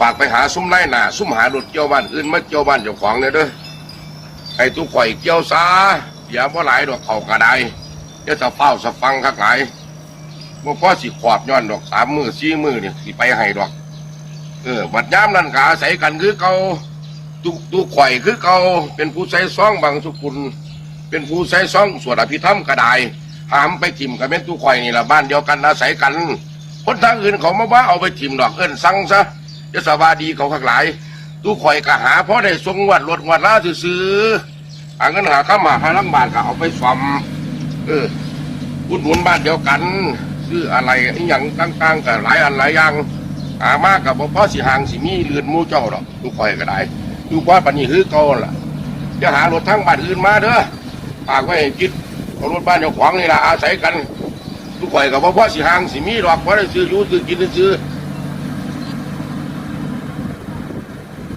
ฝากไปหาซุ้มไร่หนาซุ้มหารถเกี่ยวบ้านอื่นมาเกี่ยวบ้านเจ้าของเนี่ยเด้อไอ้ตู้ข่อยเกี่ยวซาอย่าบ่หลายดอกเข่ากระไดเดี๋ยวจะเฝ้าสะฟังคักหลายบ่พอสิขอบย้อนดอกสามมือสี่มือเนี่ยสิไปให้ดอก เออบัดยามนั่นก็อาศัยกันคือเก่าตุกตุกข่อยคือเก่าเป็นผู้ใส่ซองบางสุกุล เป็นผู้ใส่ซองสวดอภิธรรมกระไดหามไปทิมกับเป็นตุกข่อยนี่ละบ้านเดียวกันอาศัยกันคนทางอื่นเขามาว่าเอาไปทิมดอกเอิ้นสั่งซะ จะสบายดีเขาคักหลายตุกข่อยก็หาเพราะได้ทรงวัดรถวัดล่าซื้อๆอาเงินหาข้ามาหาลังบาทก็เอาไปซ่อมเอออุดหนุนบ้านเดียวกัน ซื้ออะไรอหย่างต่างๆก็หลายอันหลายอย่างอามากกับพ่อสิหางสิมีเลือนมูเจ้าดอกทุกคอยก็ได้ทุกว่าปันนี้คือเก่าล่ะจะหารถทั้งบ้านอื่นมาเด้อฝากไว้คิดเอารถบ้านเจ้าของนี่ล่ะอาศัยกันทุกคอยกับพ่อสิหางสิมีดอกเพราได้ซื้ออยู่ซื้อกินซื้อ